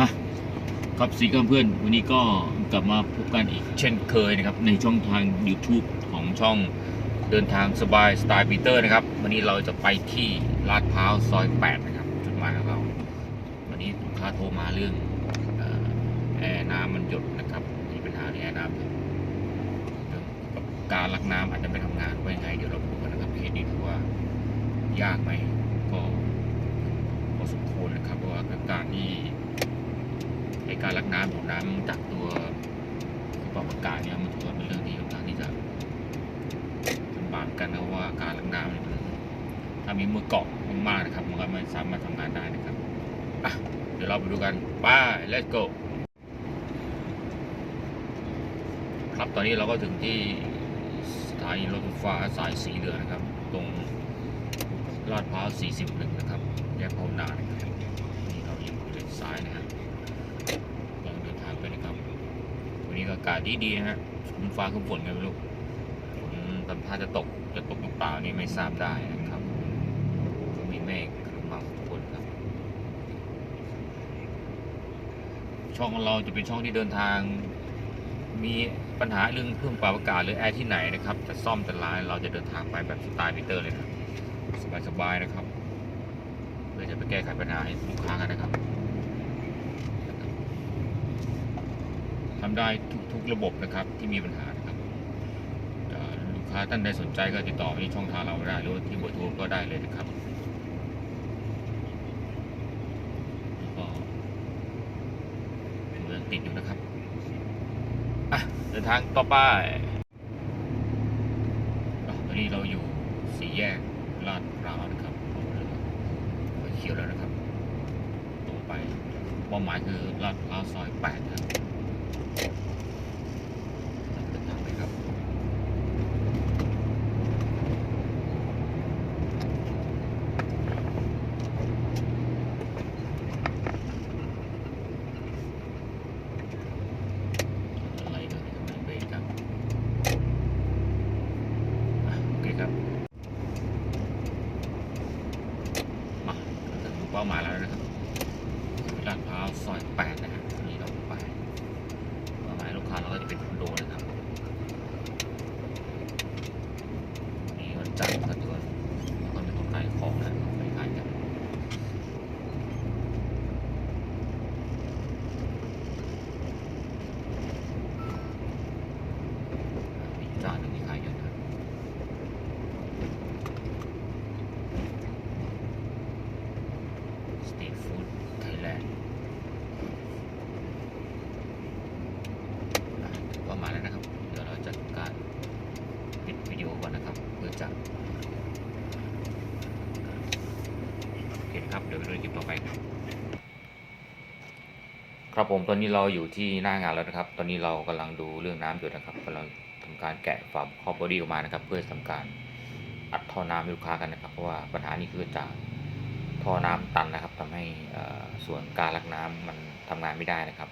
มาครับสีกับเพื่อนวันนี้ก็กลับมาพบกันอีกเช่นเคยนะครับ ในช่องทาง YouTube ของช่องเดินทางสบายสไตล์ปีเตอร์นะครับ วันนี้เราจะไปที่ลาดพร้าวซอย 8 นะครับ จุดหมายของเรา วันนี้ลูกค้าโทรมาเรื่องอแอร์น้ำมันหยดนะครับมีปัญหาในแอร์น้ำเรื่องการลักน้ำอาจจะไม่ทำงานว่ายังไง เดี๋ยวเราดูกันนะครับเคสนี้ถือว่ายากไหมก็พอสมควรนะครับเพราะว่าการที่ ในการลักน้ำของน้ำจากตัวปรับอากาศเนี่ยมันถือว่าเป็นเรื่องที่ค่อนข้างที่จะลำบากกันนะเพราะว่าการลักน้ำเนี่ยมันถ้ามีมือเกาะมากๆนะครับมันก็ไม่สามารถทำงานได้นะครับอะเดี๋ยวเราไปดูกันไป let's go ครับตอนนี้เราก็ถึงที่สถานีรถไฟฟ้าสายสีเหลืองนะครับ ตรงลาดพร้าว 41 นะครับแยกพาวนานะครับนี่เราอยู่เลนซ้ายนะครับ ยังเดินทางไปนะครับ วันนี้ก็อากาศดีๆนะฮะฝนฟ้าคือฝนกันไม่รู้ฝนตำท่าจะตกจะตกหรือเปล่านี่ไม่ทราบได้นะครับ มีเมฆครึ้มมาทุกคนครับ ช่องเราจะเป็นช่องที่เดินทาง มีปัญหาเรื่องเครื่องปรับอากาศหรือแอร์ที่ไหนนะครับจะซ่อมจะล้างเราจะเดินทางไปแบบสไตล์พีเตอร์เลยนะสบายๆนะครับเพื่อจะไปแก้ไขปัญหาให้ลูกค้ากันนะครับ ทำได้ทุกทกระบบนะครับที่มีปัญหานะครับลูกค้าท่านใดสนใจก็ติดต่อที่ช่องทางเราได้หรือที่เบอร์โทรก็ได้เลยนะครับแล้วก็เมืองติดอยู่นะครับอะเดินทางต่อไปตอนนี้เราอยู่สี่แยกลาดพร้าวนะครับเขียวแล้วนะครับตรงไปเป้าหมายคือลาดพร้าวซอยแปดครับ เดินทางไล่เลยครับโอเคครับมาถึงเป้าหมายแล้วนะครับลาดพร้าวซอยแปดนะครับนี่เราไป เป้าหมายลูกค้าเราก็จะเป็นคอนโดนะครับนี่วันจันทร์ก็ถือว่าแล้วก็มี คนขายของนะไปขายกันมีจานหนึ่งที่ขายเยอะนะสตรีทฟู้ดไทยแลนด์ ก็มาแล้วนะครับ เดี๋ยวเราจะทำการปิดวิดีโอก่อนนะครับ เพื่อจะโอเคครับ เดี๋ยวไปดูค ลิปต่อไปครับ ครับผมตอนนี้เราอยู่ที่หน้างานแล้วนะครับ ตอนนี้เรากำลังดูเรื่องน้ำอยู่นะครับกำลังทำการแกะฝาคอบบอดี้ออกมานะครับ เพื่อทำการอัดท่อน้ำให้ลูกค้ากันนะครับ เพราะว่าปัญหานี้คือจากท่อน้ำตันนะครับทำให้ส่วนการลักน้ำมันทำงานไม่ได้นะครับ